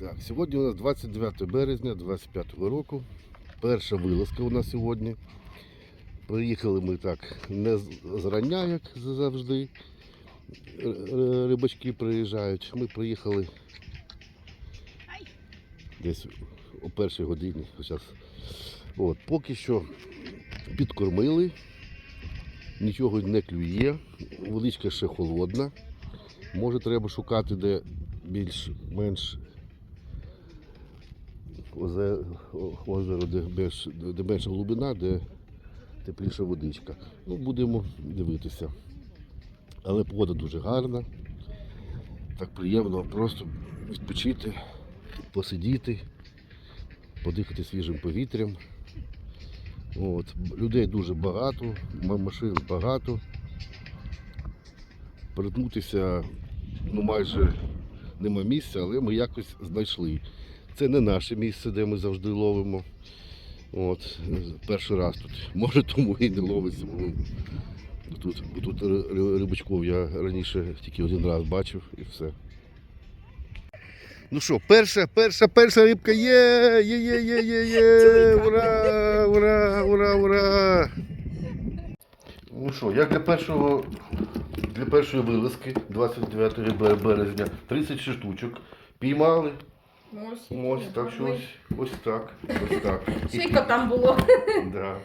Так, сьогодні у нас 29 березня 25 року. Перша вилазка у нас сьогодні. Приїхали ми так не зрання, як завжди. Рибачки приїжджають. Ми приїхали десь о першій годині. От, поки що підкормили, нічого не клює, водичка ще холодна. Може треба шукати, де більш-менш озеро, де, більш, де менша глибина, де тепліша водичка. Ну, будемо дивитися. Але погода дуже гарна. Так приємно просто відпочити, посидіти, подихати свіжим повітрям. От. Людей дуже багато, машин багато. Перетнутися ну, майже нема місця, але ми якось знайшли. Це не наше місце, де ми завжди ловимо. От, перший раз тут. Може тому і не ловиться. бо Тут, бо тут ри- ри- рибачков я раніше тільки один раз бачив і все. Ну що, перша, перша, перша рибка є! Є, є, є, є, є! Ура! Ура! Ура! Ура! Ну що, як для першого для першої вилазки 29 березня 36 штучок піймали. Ось. Ось так щось, ось, так. Ось так. Скільки там було? Да.